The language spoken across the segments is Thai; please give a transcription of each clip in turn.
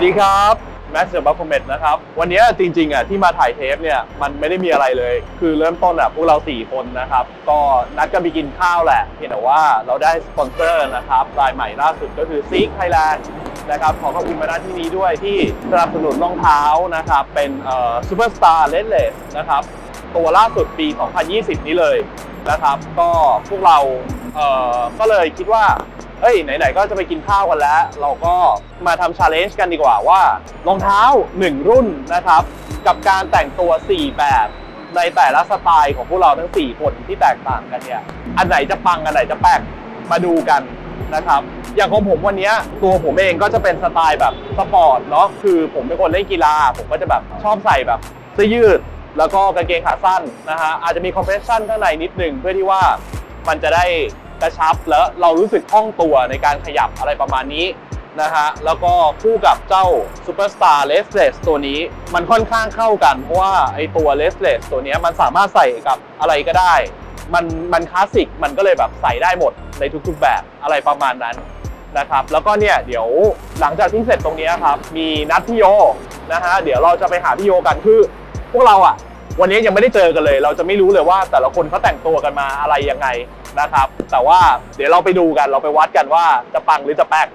วัสดีครับแม็กซ์เดอะบัฟเฟตนะครับ วันนี้จริงๆอะที่มาถ่ายเทปเนี่ยมันไม่ได้มีอะไรเลย คือเริ่มต้นอะพวกเรา 4 คนนะครับ ก็นัดกันไปกินข้าวแหละเพียงแต่ว่าเราได้สปอนเซอร์นะครับรายใหม่ล่าสุดก็คือซีกไทยแลนด์นะครับขอขอบคุณมาณที่นี้ด้วยที่สนับสนุนรองเท้านะครับ เป็นเอ่อซูเปอร์สตาร์เลสเลสนะครับ ตัวล่าสุดปี 2020 นี้เลยนะครับ ก็พวกเราเอ่อก็เลยคิดว่า เอ้ยไหนๆก็จะไปกินข้าวกันแล้ว เราก็มาทำชาเลนจ์กันดีกว่าว่ารองเท้า 1 รุ่นนะครับ กับการแต่งตัว 4 แบบในแต่ละสไตล์ของพวกเราทั้ง 4 คนที่แตกต่างกันเนี่ย อันไหนจะปัง อันไหนจะแปลกมาดูกันนะครับ อย่างของผมวันนี้ตัวผมเองก็จะเป็นสไตล์แบบสปอร์ตเนาะคือผมเป็นคนเล่นกีฬา ผมก็จะแบบชอบใส่แบบเสื้อยืด แล้วก็กางเกงขาสั้นนะฮะอาจจะมีคอมเพรสชันข้างในนิดหนึ่งเพื่อที่ว่ามันจะได้ กระชับแล้วเรารู้สึกคล่องตัวในการขยับอะไรประมาณนี้นะฮะแล้วก็คู่กับเจ้า Superstar l e s s l e s s ตัวนี้มันค่อนข้างเข้ากัน เพราะว่าไอตัว l e s s l e s s ตัวนี้มันสามารถใส่กับอะไรก็ได้ มันมันคลาสสิกมันก็เลยแบบใส่ได้หมดในทุกๆแบบอะไรประมาณนั้นนะครับแล้วก็เนี่ยเดี๋ยวหลังจากที่เสร็จตรงนี้ครับมีนัดพี่โยนะฮะเดี๋ยวเราจะไปหาพี่โยกันคือพวกเราอะวันนี้ยังไม่ได้เจอกันเลย เราจะไม่รู้เลยว่าแต่ละคนเขาแต่งตัวกันมาอะไรยังไง นะครับ แต่ว่าเดี๋ยวเราไปดูกันเราไปวัดกันว่าจะปังหรือจะแป๊ก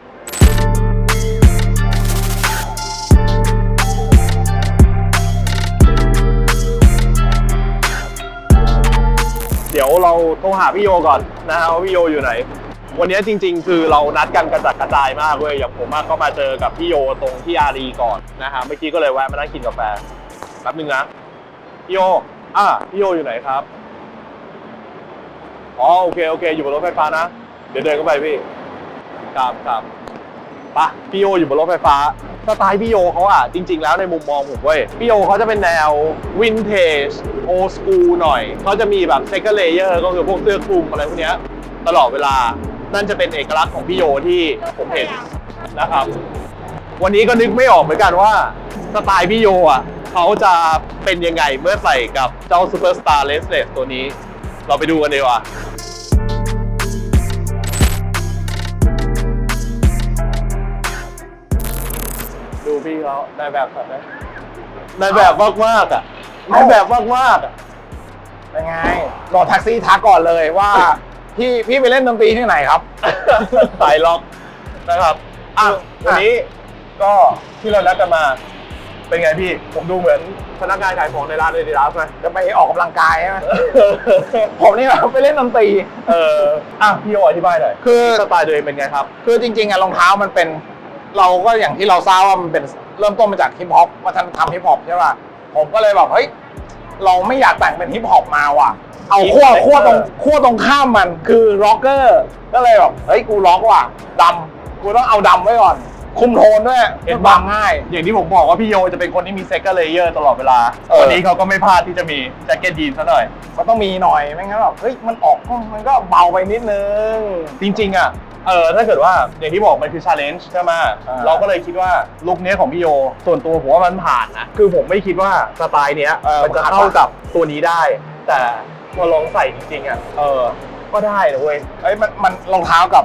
เดี๋ยวเราโทรหาพี่โยก่อนนะฮะว่าพี่โยอยู่ไหน วันนี้จริง ๆ คือเรานัดกันกระจัดกระจายมากเว้ยอย่างผมอะก็มาเจอกับพี่โยตรงที่อารีก่อนนะฮะเมื่อกี้ก็เลยแวะมานั่งกินกาแฟแป๊บนึงนะพี่โยอะพี่โยอยู่ไหนครับ อ๋อโอเคโอเค อยู่บนรถไฟฟ้านะ เดี๋ยวเดินเข้าไปพี่ครับครับปะพี่โยอยู่บนรถไฟฟ้าสไตล์พี่โยเขาอะจริง ๆ แล้วในมุมมองผมเว้ยพี่โยเขาจะเป็นแนววินเทจโอสกูหน่อยเขาจะมีแบบเซกเลเยอร์ก็คือพวกเสื้อคลุมอะไรพวกเนี้ยตลอดเวลานั่นจะเป็นเอกลักษณ์ของพี่โยที่ผมเห็นนะครับ วันนี้ก็นึกไม่ออกเหมือนกันว่าสไตล์พี่โยอะเขาจะเป็นยังไงเมื่อใส่กับเจ้าซูเปอร์สตาร์เลสเลสตัวนี้ เราไปดูกันดีกว่าดูพี่เขาได้แบบสัตว์ไหมได้แบบมากมากๆอะได้แบบมากมากๆอะเป็นไงรอแท็กซี่ทักก่อนเลยว่า พี่พี่ไปเล่นดนตรีที่ไหนครับ สายล็อกนะครับอะวันนี้ก็ที่เรานัดกันมา เป็นไงพี่ ผมดูเหมือนพนักงานขายของในร้านเลยดีรับไหมจะไปออกกำลังกายใช่ไหมผมนี่แบบไปเล่นดนตรี เอออะพี่โยอธิบายหน่อยคือ สไตล์ตัวเองเป็นไงครับ คือจริงๆอะรองเท้ามันเป็น เราก็อย่างที่เราทราบว่ามันเป็นเริ่มต้นมาจากฮิปฮอปวัฒนธรรมฮิปฮอปใช่ป่ะผมก็เลยแบบเฮ้ยเราไม่อยากแต่งเป็นฮิปฮอปมาว่ะ เอาขั้ว Hip ขั้วตรง rocker ขั้วตรงข้ามมันคือร็อกเกอร์ก็เลยแบบเฮ้ยกูร็อกว่ะดำกูต้องเอาดำไว้ก่อน คุมโทนด้วยเห็นบาปะงง่าย อย่างที่ผมบอกว่าพี่โยจะเป็นคนที่มีเซ็กเกอร์เลเยอร์ตลอดเวลาเออวันนี้เขาก็ไม่พลาดที่จะมีแจ็คเก็ตยีนซะหน่อยมันต้องมีหน่อยไม่งั้นแบบเฮ้ยมันออกมันก็เบาไปนิดนึง จริงๆอะเออถ้าเกิดว่าอย่างที่บอกมันคือชาเลนจ์ใช่ไหมอ่าเราก็เลยคิดว่าลุคเนี้ยของพี่โย ส่วนตัวผมว่ามันผ่านนะคือผมไม่คิดว่าสไตล์เนี้ยเออมันจะมันเข้าผ่านกับตัวนี้ได้ แต่พอลองใส่จริงๆอะเออก็ได้นะเว้ยเอ้ยมันมันรองเท้ากับ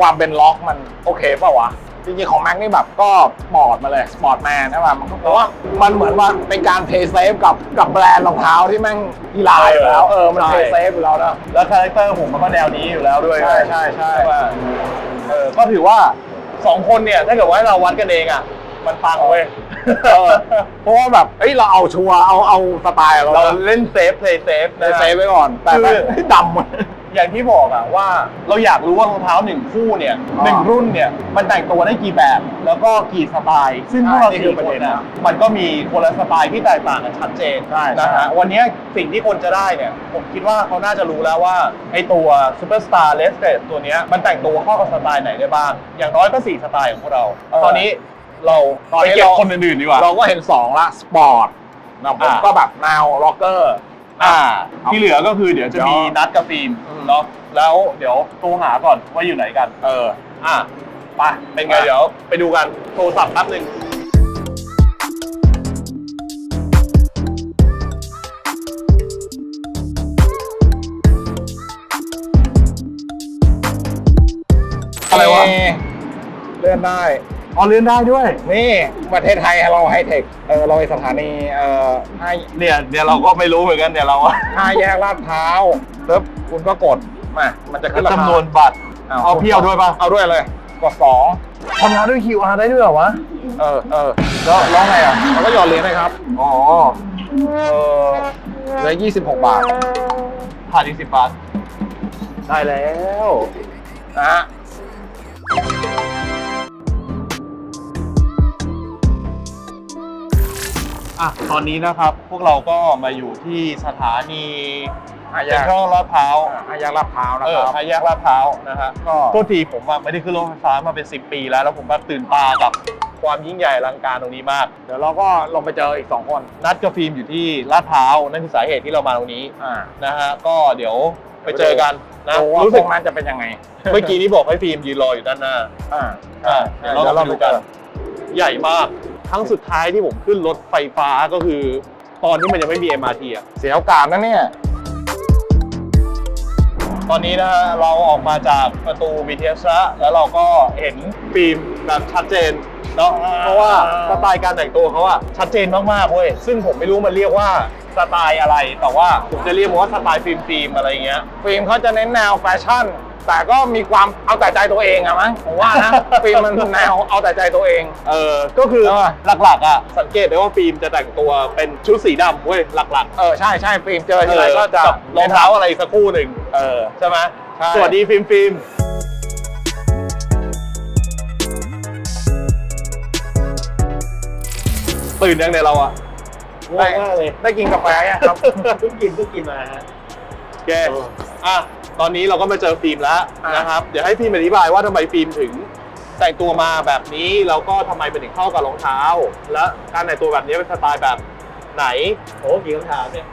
ความเป็นล็อกมันโอเคเปล่าวะ จริงๆของแม็กนี่แบบก็สปอร์ตมาเลยสปอร์ตแมนใช่ป่ะมันก็เพราะว่ามันเหมือนว่าเป็นการเพย์เซฟกับกับแบรนด์รองเท้าที่แม่งกีฬาอยู่แล้วเออมันใช่เพย์เซฟอยู่แล้วนะแล้วคาแรคเตอร์ผมมันก็แนวนี้อยู่แล้วด้วยใช่ใช่ใช่ป่ะเออก็ถือว่าสองคนเนี่ยถ้าเกิดว่าให้เราวัดกันเองอะมันปังเว้ยเออเพราะว่าแบบเอ้ยเราเอาชัวร์เอาเอาสไตล์เราเราเล่นเซฟเพลย์เซฟเพย์เซฟไว้ก่อนแต่คือแม่งดำหมด อย่างที่บอกอะว่าเราอยากรู้ว่ารองเท้าหนึ่งคู่เนี่ยอ๋อหนึ่งรุ่นเนี่ยมันแต่งตัวได้กี่แบบ แล้วก็กี่สไตล์ซึ่งพวกเราใช่นี่คืสี่อประคเด็นนน่ะนะมันก็มีคนละสไตล์ที่แตกต่างกันชัดเจนใช่นะใช่ฮะวันนี้สิ่งที่คนจะได้เนี่ยผมคิดว่าเขาน่าจะรู้แล้วว่าไอตัว Superstar l e s t e ตัวเนี้ยมันแต่งตัวเข้ากับสไตล์ไหนได้บ้าง อย่างน้อยก็สี่สไตล์ของพวกเรา ตอนนี้เราตอนไปนี้เก็บเราคนอื่นๆดีกว่าเราก็เห็นสองละสปอร์ตนะผมอ่าก็แบบแนวร็อกเกอร์ อ่า ที่เหลือก็คือเดี๋ยวจะมีเดี๋ยวนัดกับฟิล์มอืมเนาะแล้วเดี๋ยวโทรหาก่อนว่าอยู่ไหนกัน เออ อะไปเป็นไงอะเดี๋ยวไปดูกันโทรศัพท์แป๊บหนึ่งอะไรวะเลื่อนได้ อ๋อเลื่อนได้ด้วย นี่ประเทศไทยเราไฮเทค เออเราไปสถานีเอ่อห้าเนี่ยเดี๋ยวเราก็ไม่รู้เหมือนกันเดี๋ยวเราอะห้าแยกลาดพร้าวแล้วคุณก็กดมามันจะขึ้นราคาจำนวนบัตรเอาพี่เอาด้วยปะเอาด้วยเลยกดสองทำงานด้วย QR ได้ด้วยเหรอวะ เออเออแล้วร้องไงอะมันก็หยอดเหรียญเลยครับ อ๋อ เออเหลือยี่สิบหกบาทผ่านอีกสิบบาท ได้แล้วนะ อะตอนนี้นะครับพวกเราก็มาอยู่ที่สถานีห้าแยเซ็นกทรัลลาดพร้าวห้าแยกลาดพร้าวนะเอคอรับ ห้าแยกลาดพร้าวนะฮะก็ โทษทีผมอะไม่ได้ขึ้นรถไฟฟ้ามาเป็น 10 ปีแล้วแล้วผมแบบตื่นตากับความยิ่งใหญ่อลังการตรงนี้มาก เดี๋ยวเราก็ลงไปเจออีกสองคนนัดกับฟิล์มอยู่ที่ลาดพร้าวนั่นคือสาเหตุที่เรามาตรงนี้อ่า นะฮะก็เดี๋ยวไปเจอกันนะดูว่ารู้พสึวกกนั้นจะเป็นยังไงเมื่อกี้นี้บอกให้ฟิล์มยืนรออยู่ด้านหน้าอ่าอะเดี๋เดี๋ยยววเราเราไปไปดูดูกักันนใหญ่มาก ครั้งสุดท้ายที่ผมขึ้นรถไฟฟ้าก็คือ ตอนที่มันยังไม่มี MRT อะเสียโอกาสนะเนี่ย ตอนนี้นะฮะเราออกมาจากประตู BTS แล้วแล้วเราก็เห็นฟิล์มแบบชัดเจนเนาะอ่าเพราะว่าสไตล์การแต่งตัวเขาอะชัดเจนมากๆเว้ยซึ่งผมไม่รู้มันเรียกว่าสไตล์อะไร แต่ว่าผมจะเรียกมันว่าสไตล์ฟิล์มฟิล์มอะไรอย่างเงี้ยฟิล์มเขาจะเน้นแนวแฟชั่น แต่ก็มีความเอาแต่ใจตัวเองอะมั้งผมว่านะฟิล์มมันแนวเอาแต่ใจตัวเอง เออ ก็คือเออหลักๆอะสังเกตได้ว่าฟิล์มจะแต่งตัวเป็นชุดสีดำเว้ยหลักๆ เออใช่ใช่ฟิล์มเจอทีไรก็จะกับรองเท้าอะไรสักคู่หนึ่งเออใช่ไหมใช่สวัสดีฟิล์มฟิล์มตื่นยังเนี่ยเราอะได้ได้กินกาแฟยังครับเพิ่งกินเพิ่งกินมาฮะโอเคอะ ตอนนี้เราก็มาเจอฟิล์มแล้วอะนะครับเดี๋ยวให้ฟิล์มอธิบายว่าทำไมฟิล์มถึงแต่งตัวมาแบบนี้แล้วก็ทำไมเป็นถึงเข้ากับรองเท้า และการแต่งตัวแบบนี้เป็นสไตล์แบบไหนโอ้กี่คำถามเนี่ย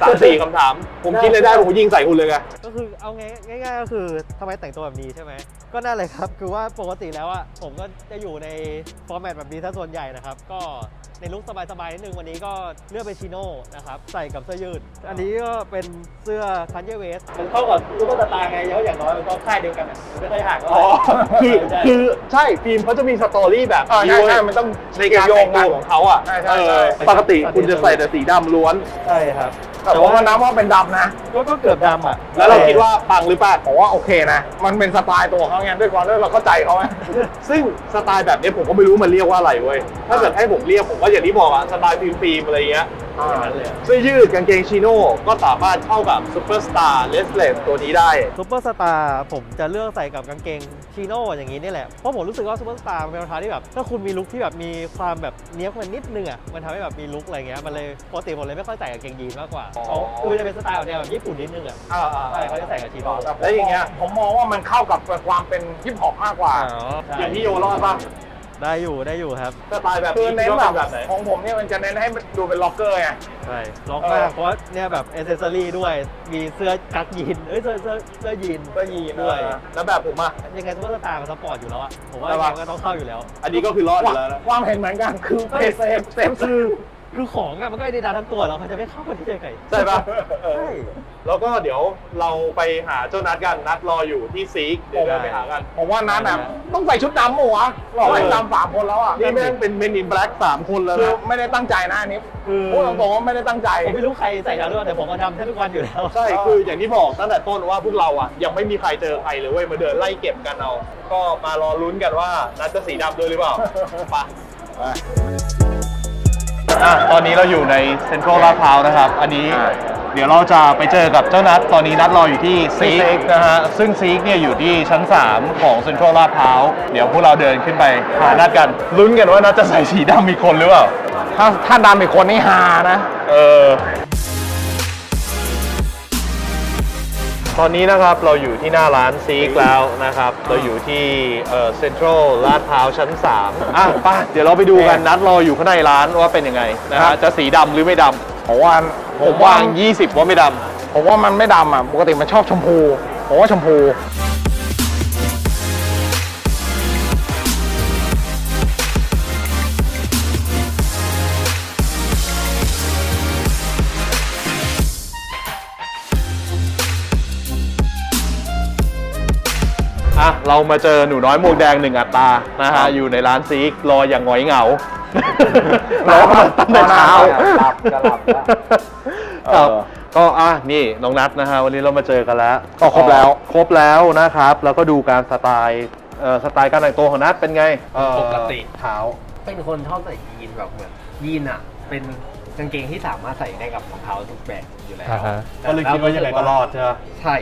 สามสี่คำถาม ผมคิดเลยได้ผมยิงใส่คุณเลยไงก็คือเอาง่ายง่ายๆก็คือทำไมแต่งตัวแบบนี้ใช่ไหมก็นั่นเลยครับ คือว่าปกติแล้วอะผมก็จะอยู่ในฟอร์แมตแบบนี้ซะส่วนใหญ่นะครับ ก็ ในลุคสบายๆนิดนึงวันนี้ก็เลือกเป็นชิโน่นะครับใส่กับเสื้อยืด อันนี้ก็เป็นเสื้อคันเยเวสมันเข้ากับลูกตาตาไงแล้วอย่างน้อยมันก็ค่ายเดียวกันอะมันไม่ค่อยห่างกันอ๋อคือคือใช่ฟิล์มเขาจะมีสตอรี่แบบเออนี้ใช่เว้ใช่ยมันต้องในการแต่งตัวของเขาอะใช่ใช่เอใช่อปกติคุณจะใส่แต่สีดำล้วนใช่ครับ แต่ว่ามันนับว่าเป็นดำนะ ก็ก็เกือบดำอะแล้วเราคิดว่าปังหรือเปล่า ผมว่าโอเคนะ มันเป็นสไตล์ตัวเขาไงด้วยความที่เราเข้าใจเขาไงซึ่งสไตล์แบบนี้ผมก็ไม่รู้มันเรียกว่าอะไรเว้ย ถ้าเกิดให้ผมเรียกผมก็อย่างที่บอกอะสไตล์ฟิล์มฟิล์มอะไรเงี้ยอย่าง นั้นเลยอะเสื้อยืดกางเกงชิโน่ก็สามารถเข้ากับซูเปอร์สตาร์เลสเลสตัวนี้ได้ ซูเปอร์สตาร์ผมจะเลือกใส่กับกางเกงชิโน่อย่างนี้นี่แหละ เพราะผมรู้สึกว่าซูเปอร์สตาร์เป็นรองเท้าที่แบบ ถ้าคุณมีลุคที่แบบมีความแบบเนี้ยบมันนิดนึงอะมันทำให้แบบมีลุคอะไรเงี้ยมันเลยปกติผมเลยไม่ค่อยใส่กางเกงยีนมากกว่าอ๋อเขาคือจะเป็นสไตล์แบบแนวแบบญี่ปุ่นนิดนึงอะอ่าใช่เขาจะใส่กับชิโน่แล้วอย่างเงี้ยผมมองว่ามันเข้ากับความเป็นฮิปฮอปมากกว่าใช่ อย่างที่โยรอดป่ะ ได้อยู่ได้อยู่ครับ สไตล์แบบคือนี้เน้นคิดแบว่าบเป็นแบบไหนของผมเนี่ยมันจะเน้นให้มันดูเป็นล็อกเกอร์ไง ใช่ล็อกเออมากเพราะว่าเนี่ยแบบเอเซสซอรี่ด้วย มีเสื้อกั๊กยีนเอ้ยเสื้อเสื้อเสื้อยีน ก็ยีนด้วย เออแล้วแบบผมอะยังไงซูเปอร์สตาร์มันสปอร์ตอยู่แล้วอะผมว่าใช่ยังปะไงมันก็ต้องเข้าอยู่แล้ว อันนี้ก็คือรอดอยู่แล้วนะความเห็นเหมือนกันคือเพย์เซฟเซฟซื้อคือของอะมันก็ไอเดียทั้งตัวแล้วมันจะไม่เข้ากันได้ยังไงใช่ปะใช่ แล้วก็เดี๋ยวเราไปหาเจ้านัดกันนัดรออยู่ที่ซีกเดี๋ยวเราไปหากัน ผมว่านั้นนะต้องใส่ชุดดำหมู่ะหล่อเออใส่ดำสามคนแล้วอะนี่แม่งเป็นเมนินแบล็กสามคนแล้วคือนะไม่ได้ตั้งใจนะอันนี้คือพูดตรงๆว่าไม่ได้ตั้งใจผมไม่รู้ใครใส่ดาวด้วยแต่ผมก็ทำแทบทุกวันอยู่แล้วใช่คืออย่างที่บอกตั้งแต่ต้นว่าพวกเราอะยังไม่มีใครเจอใครเลยเว้ยมาเดินไล่เก็บกันเอาก็มารอลุ้นกันว่านัดจะสีดำด้วยหรือเปล่าไปอะตอนนี้เราอยู่ในเซ็นทรัลลาดพร้าวนะครับ อันนี้อ่า เดี๋ยวเราจะไปเจอกับเจ้านัดตอนนี้นัดรออยู่ที่ซีกนะฮะซึ่งซีกเนี่ยอยู่ที่ชั้น 3 ของเซ็นทรัลลาดพร้าวเดี๋ยวพวกเราเดินขึ้นไปหานัดกันลุ้นกันว่านัดจะใส่สีดำมีคนหรือเปล่า ถ้าถ้าดำอีกคนนี่ฮานะ เออ ตอนนี้นะครับเราอยู่ที่หน้าร้านซีกแล้วนะครับ เราอยู่ที่เอ่อเซ็นทรัลลาดพร้าวชั้น 3 อะไป่ะ เดี๋ยวเราไปดูกันนัดรออยู่ข้างในร้านว่าเป็นยังไงนะครัฮะบ จะสีดำหรือไม่ด ผมว่าำผมวาง20 ว่าไม่ดผมว่ามันไม่ดำอะ ปกติมันชอบชมพู ผมว่าชมพูำอะอะเรามาเจอหนูน้อยหมวกแดงหนึ่งอัตรานะฮะอยู่ในร้านซีกรออย่างหงอยเหงา รอมาตั้งแต่เช้าหลับจะหลับแล้วครับเออก็อะนี่น้องนัทนะฮะวันนี้เรามาเจอกันแล้วก็ครบแล้ว ครบแล้วนะครับ แล้วก็ดูการสไตล์เอ่อสไตล์การแต่งตัวของนัทเป็นไงเอ่อปกติเท้าเป็นคนชอบใส่ยีนแบบเหมือนยีนอะ เป็นกางเกงที่สามารถใส่ได้กับรองเท้าทุกแบบอยู่แล้วอ่าฮะก็เลยคิดว่ายังไงก็รอดใช่ไหมใช่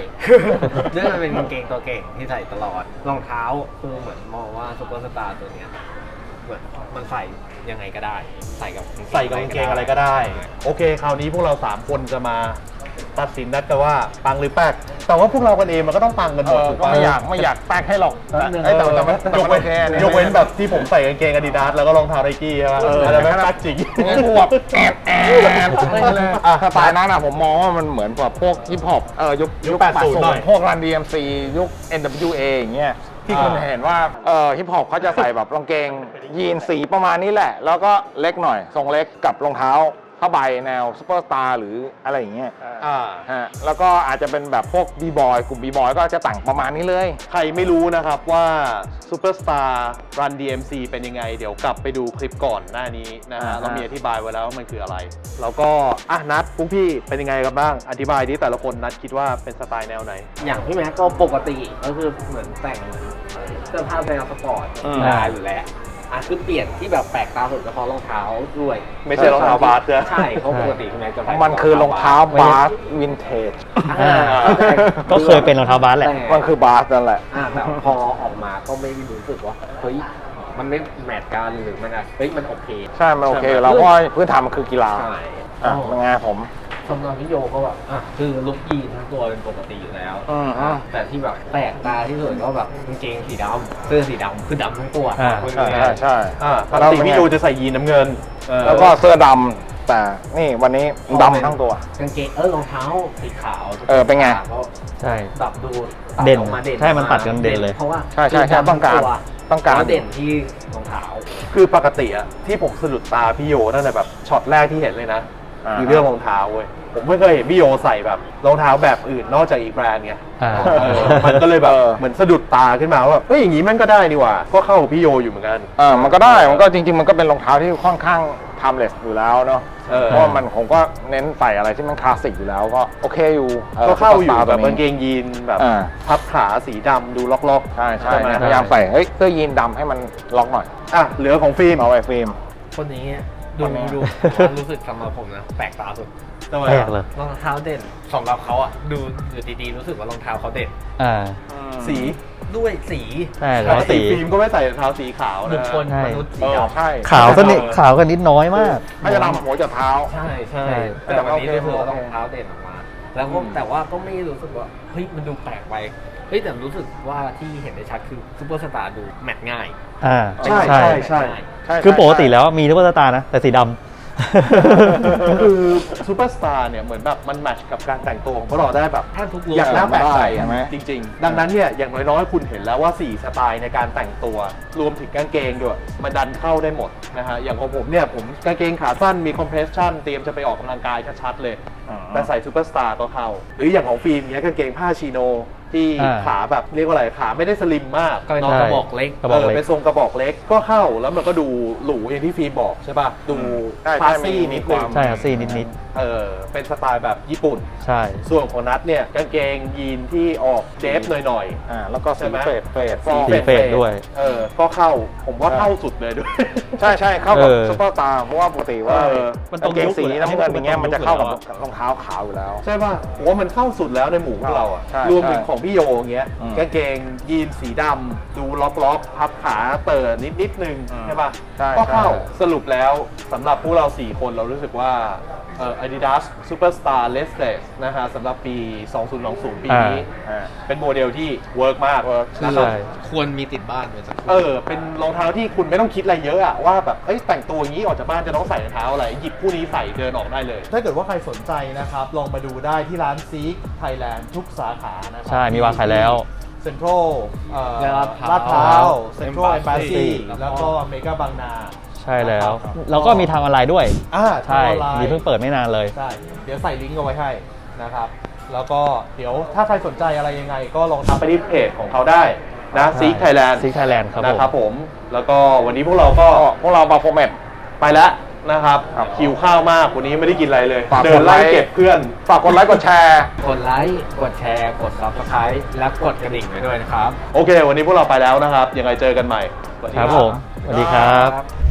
เนื่องจากเป็นกางเกงตัวเก่งที่ใส่ตลอดรองเท้าคือเหมือนมองว่าซูเปอร์สตาร์ตัวเนี้ย เหมือนมันใส่ยังไงก็ได้ ใส่กับใส่กับกางเกงอะไรก็ได้ โอเค คราวนี้พวกเรา 3 คนจะมาตัดสินนัดกันว่าปังหรือแป๊กแต่ว่าพวกเรากันเองมันก็ต้องปังกันหเอมดอถูกก็ปะ ไม่อยากไม่อยากแป๊กให้หรอกไอ้ยแต่แต่แต่แต่ยกเว้นโอคอัยกเว้นแบบที่ผมใส่กางเกงอาดิดาสแล้วก็รองเท้าไนกี้ใช่ไหมเอออันนั้นไม่แป๊กจริง งั้นกูแบบแอบแอบเลยอะสไตล์นั้นอะผมมองว่ามันเหมือนกับพวกฮิปฮอปเออยุคยุค80หน่อย พวกรันดีเอ็มซียุค NWA อย่างเงี้ย ที่คุณอ่าเห็นว่าเออฮิปฮอปเขาจะใส่แบบรองเกงยีนสีประมาณนี้แหละ แล้วก็เล็กหน่อยทรงเล็กกับรองเท้า ผ้าใบแนวซูเปอร์สตาร์หรืออะไรอย่างเงี้ยอ่าฮะแล้วก็อาจจะเป็นแบบพวกบีบอยกลุ่มบีบอยก็จะแต่งประมาณนี้เลย ใครไม่รู้นะครับว่าซูเปอร์สตาร์รัน DMC เป็นยังไง เดี๋ยวกลับไปดูคลิปก่อนหน้านี้นะฮะอ่าฮะ เรามีอธิบายไว้แล้วว่ามันคืออะไร แล้วก็อะนัดพวกพี่เป็นยังไงกันบ้างอธิบายที่แต่ละคนนัดคิดว่าเป็นสไตล์แนวไหน อย่างพี่แม็กก็ปกติก็คือเหมือนแต่งเสื้อผ้าแนวสปอร์ตอืม ได้อยู่แล้ว อะคือเปลี่ยนที่แบบแปลกตาสุดเฉพาะรองเท้าด้วยไม่ใช่รองเท้าบาสใช่ไหม ใช่เขาะปกติพี่แม็กจะใส่มันคือรองเท้าบาสวินเทจ อ่าก็เคยเป็นรองเท้าบาสแหละ แต่ มันคือบาสนั่นแหละ อ่าแต่พอออกมาก็ไม่รู้สึกว่าเฮ้ยมันไม่แมทกันหรือมันอะเฮ้ยมันโอเค ใช่ มันโอเค ใช่ไหมแล้วเพราะว่าพื้นฐานมันคือกีฬาใช่ อะเป็นไงผม สำหรับพี่โยก็แบบอะคือลุคยีนทั้งตัวเป็นปกติอยู่แล้วอืมอืมแต่ที่แบบแปลกตาที่สุดก็แบบกางเกงสีดำเสื้อสีดำคือดำทั้งตัวอ่าพูดใช่ง่ายๆใช่ใช่อ่าปกติพี่ดูจะใส่ยีนน้ำเงิน เออแล้วก็เสื้อดำแต่นี่วันนี้ดำทั้งตัว กางเกงเออรองเท้าสีขาวเออเป็นไง ก็ใช่ ดับดูเด่นตัออกมาเด่นใช่มันตัดกันเด่นเลย เพราะว่าใช่ใช่ใช่ต้องการต้องการ แล้วเด่นที่รองเท้า คือปกติอะที่ผมสะดุดตาพี่โยตั้งแต่แบบช็อตแรกที่เห็นเลยนะ อ่า คือเรื่องรองเท้าเว้ยผมไม่เคยเห็นพี่โยใส่แบบรองเท้าแบบอื่นนอกจากอีกแบรนด์ไงอ่า เออมันก็เลยแบบเออเหมือนสะดุดตาขึ้นมาว่าแบบเอ้ยอย่างนี้แม่งก็ได้นี่หว่า ก็เข้ากับพี่โยอยู่เหมือนกัน เออมันก็ได้ มันก็จริง ๆ มันก็เป็นรองเท้าที่ค่อนข้าง timeless อยู่แล้วเนาะ เออ เพราะว่ามันผมก็เน้นใส่อะไรที่มันคลาสสิกอยู่แล้วก็โอเคอยู่ออก็เข้าอยู่ Superstar แบบตัวกางเกนี้งยีนแบบอ่าพับขาสีดำดูล็อกๆใช่ใช่ไหมพยายามใส่เฮ้ยเสื้อยีนดำให้มันล็อกหน่อย อะเหลือของฟิล์มเอาไว้ฟิล์มคนนี้ ดูคนนี้ดูรู้สึกสำหรับผมนะแปลกตาสุดทำไมแปลอะกเลยรองเท้าเด่นสำหรับเขาอะดูอยู่ดีๆรู้สึกว่ารองเท้าเขาเด่นอ่า สีด้วยสีใช่ปแล้วกติสี ฟิล์มก็ไม่ใส่รองเท้าสีขาวบุนะคคลใช่ มนุษย์สีเออดำใช่ขาวก็นิดขาวก็นิดน้อยมากถ้าจะดำหัวจะเท้า ใช่ใช่ใช่แต่วันนี้แต่รู้ว่าสึกว่าโอเครองเท้าเด่นออกมา แล้วก็อืม แต่ว่าก็ไม่รู้สึกว่าเฮ้ยมันดูแปลกไป เฮ้ยแต่รู้สึกว่าที่เห็นได้ชัดคือซูเปอร์สตาร์ดูแมทง่าย อ่าใช่ใช่ใช่ใช่ใช่คือปกติใช่แล้วมีทุกสตาร์นะ แต่สีดำคือซูเปอร์สตาร์เนี่ยเหมือนแบบมันแมทช์กับการแต่งตัวของพวกเราได้แบบแทบทุกลุคอย่างน่าแปลกใจใช่ไหมจริง ๆ ดังนั้นเนี่ยอย่างน้อยๆ คุณเห็นแล้วว่า 4 สไตล์ในการแต่งตัว รวมถึงกางเกงด้วยมันดันเข้าได้หมดนะฮะอย่างของผมเนี่ยผมกางเกงขาสั้นมีคอมเพรสชันเตรียมจะไปออกกำลังกายชัดๆเลยอ๋อ แต่ใส่ซูเปอร์สตาร์ก็เข้า หรืออย่างของฟิล์มเนี้ยกางเกงผ้าชิโนที่อ่าขาแบบเรียกว่าอะไรขาไม่ได้สลิมมากก็เป็นเนาะกระบอกเล็ก กระบอกเล็ก เป็นทรงกระบอกเล็กก็เข้าแล้วมันก็ดูหรูอย่างที่ฟิล์มบอกใช่ป่ะดูใช่คลาสใช่ซี่มีนิดคนึวางมใช่ครับสีนิดนิด เออเป็นสไตล์แบบญี่ปุ่นๆใช่ ส่วนของนัทเนี่ยกางเกงยีนที่ออกเดฟหน่อยอ่าแล้วก็ใช่สีไหม เฟดเฟดๆสีสีเฟดด้วย เออ ก็เข้า ผมว่าเข้าสุดเลยด้วย ใช่ใช่เข้ากับเออซุปเปอร์สตาร์เพราะว่าปกติว่าเออ มันตรงกางเกงยุคสีอยู่แล้วน้ำเงินอย่างเงี้ยมัมันนตรงจะเข้ากับยุคอยู่แล้วรองเท้าขาวอยู่แล้ว ใช่ป่ะผมว่ามันเข้าสุดแล้วในหมู่พวกเราอะ ใช่รวมถึงใช่ของพี่โยอย่างเงี้ย อืมกางเกงยีนสีดำดูล็อกล็อกๆพับขาเปิดนิดนิดๆนึงอืมใช่ป่ะ ใช่ก็เข้าใช่ สรุปแล้วสำหรับพวกเรา4คนเรารู้สึกว่า เอ่อ Adidas Superstar l e s t e s นะฮะสำหรับปี 2020 ปีนี้อ่าเป็นโมเดลที่เวิร์กมาก work นะครับใช่ควรมีติดบ้านไว้สักคู่เออ เป็นรองเท้าที่คุณไม่ต้องคิดอะไรเยอะอะว่าแบบเอ้ยแต่งตัวอย่างนี้ออกจากบ้านจะต้องใส่รองเท้าอะไร หยิบคู่นี้ใส่เดินออกได้เลย ถ้าเกิดว่าใครสนใจนะครับ ลองมาดูได้ที่ร้านซีกไทยแลนด์ทุกสาขานะครัใช่มีวางขายแล้วเซ็นทรัลลาดพร้าวลาดพร้าวเซ็นทรัล Embassy เอมบาซีแล้วก็แล้วก็เมกาบางนา ใช่แล้วครับแล้วก็มีทางออนไลน์ด้วยอ่าใช่ทางออนไลน์ นี่เพิ่งเปิดไม่นานเลย ใช่ เดี๋ยวใส่ลิงก์เอาไว้ให้นะครับ แล้วก็เดี๋ยวถ้าใครสนใจอะไรยังไง ก็ลองทักไปที่เพจของเขาได้นะซีไทยแลนด์ ซิกไทยแลนด์ครับผม นะครับผม แล้วก็วันนี้พวกเราก็ก็พวกเราบาโฟเมตไปแล้วนะครับครับหิวข้าวมาก วันนี้ไม่ได้กินอะไรเลย ฝากเดิกนดไลไล่ค์ เก็บเพื่อน ฝากกดไลค์กดแชร์ กดไลค์กดแชร์กด subscribe และกดกระดิ่งไว้ด้วยนะครับ โอเค วันนี้พวกเราไปแล้วนะครับ ยังไงเจอกันใหม่สวัสดี ครับผม สวัสดีครับครับ